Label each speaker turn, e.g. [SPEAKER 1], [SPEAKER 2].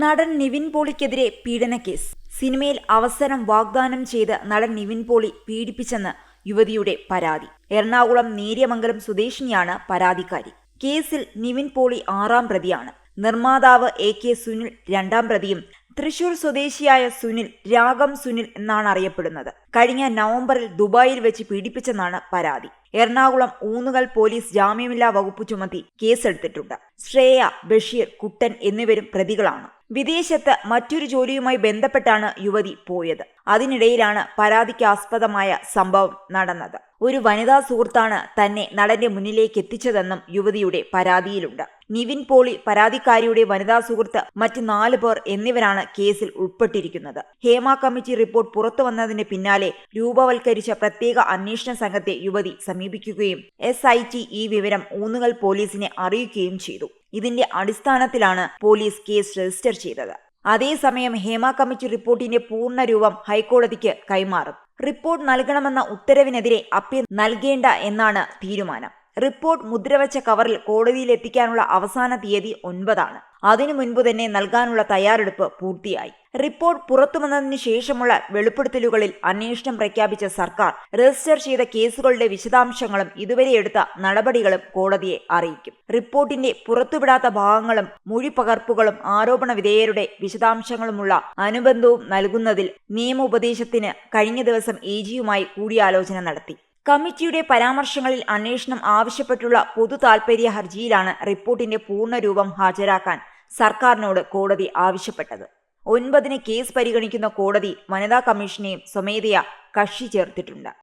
[SPEAKER 1] നടൻ നിവിൻ പോളിക്കെതിരെ പീഡനക്കേസ് സിനിമയിൽ അവസരം വാഗ്ദാനം ചെയ്ത് നടൻ നിവിൻ പോളി പീഡിപ്പിച്ചെന്ന് യുവതിയുടെ പരാതി. എറണാകുളം നേര്യമംഗലം സ്വദേശിനിയാണ് പരാതിക്കാരി. കേസിൽ നിവിൻ പോളി ആറാം പ്രതിയാണ്. നിർമ്മാതാവ് എ കെ സുനിൽ രണ്ടാം പ്രതിയും തൃശൂർ സ്വദേശിയായ സുനിൽ രാഗം സുനിൽ എന്നാണ് അറിയപ്പെടുന്നത്. കഴിഞ്ഞ നവംബറിൽ ദുബായിൽ വെച്ച് പീഡിപ്പിച്ചെന്നാണ് പരാതി. എറണാകുളം ഊന്നുകൽ പോലീസ് ജാമ്യമില്ലാ വകുപ്പ് ചുമത്തി കേസെടുത്തിട്ടുണ്ട്. ശ്രേയ ബഷീർ കുട്ടൻ എന്നിവരും പ്രതികളാണ്. വിദേശത്ത് മറ്റൊരു ജോലിയുമായി ബന്ധപ്പെട്ടാണ് യുവതി പോയത്. അതിനിടയിലാണ് പരാതിക്കാസ്പദമായ സംഭവം നടന്നത്. ഒരു വനിതാ സുഹൃത്താണ് തന്നെ നടന്റെ മുന്നിലേക്ക് എത്തിച്ചതെന്നും യുവതിയുടെ പരാതിയിലുണ്ട്. നിവിൻ പോളി പരാതിക്കാരിയുടെ വനിതാ സുഹൃത്ത് മറ്റ് നാല് പേർ എന്നിവരാണ് കേസിൽ ഉൾപ്പെട്ടിരിക്കുന്നത്. ഹേമ കമ്മിറ്റി റിപ്പോർട്ട് പുറത്തു വന്നതിന് പിന്നാലെ രൂപവൽക്കരിച്ച പ്രത്യേക അന്വേഷണ സംഘത്തെ യുവതി സമീപിക്കുകയും എസ് ഈ വിവരം ഊന്നുകൽ പോലീസിനെ അറിയിക്കുകയും ചെയ്തു. ഇതിന്റെ അടിസ്ഥാനത്തിലാണ് പോലീസ് കേസ് രജിസ്റ്റർ ചെയ്തത്. അതേസമയം ഹേമ കമ്മിറ്റി റിപ്പോർട്ടിന്റെ പൂർണ രൂപം ഹൈക്കോടതിക്ക് കൈമാറും. റിപ്പോർട്ട് നൽകണമെന്ന ഉത്തരവിനെതിരെ അപ്പീൽ നൽകേണ്ട എന്നാണ് തീരുമാനം. റിപ്പോർട്ട് മുദ്രവച്ച കവറിൽ കോടതിയിൽ എത്തിക്കാനുള്ള അവസാന തീയതി ഒൻപതാണ്. അതിനു മുൻപ് തന്നെ നൽകാനുള്ള തയ്യാറെടുപ്പ് പൂർത്തിയായി. റിപ്പോർട്ട് പുറത്തുവന്നതിനു ശേഷമുള്ള വെളിപ്പെടുത്തലുകളിൽ അന്വേഷണം പ്രഖ്യാപിച്ച സർക്കാർ രജിസ്റ്റർ ചെയ്ത കേസുകളുടെ വിശദാംശങ്ങളും ഇതുവരെ എടുത്ത നടപടികളും കോടതിയെ അറിയിക്കും. റിപ്പോർട്ടിന്റെ പുറത്തുവിടാത്ത ഭാഗങ്ങളും മൊഴിപകർപ്പുകളും ആരോപണ വിധേയരുടെ വിശദാംശങ്ങളുമുള്ള അനുബന്ധവും നൽകുന്നതിൽ നിയമോപദേശത്തിന് കഴിഞ്ഞ ദിവസം എ ജിയുമായി കൂടിയാലോചന നടത്തി. കമ്മിറ്റിയുടെ പരാമർശങ്ങളിൽ അന്വേഷണം ആവശ്യപ്പെട്ടുള്ള പൊതു താൽപര്യ ഹർജിയിലാണ് റിപ്പോർട്ടിന്റെ പൂർണരൂപം ഹാജരാക്കാൻ സർക്കാരിനോട് കോടതി ആവശ്യപ്പെട്ടത്. ഒൻപതിന് കേസ് പരിഗണിക്കുന്ന കോടതി വനിതാ കമ്മീഷനെയും സ്വമേധയാ കക്ഷി ചേർത്തിട്ടുണ്ട്.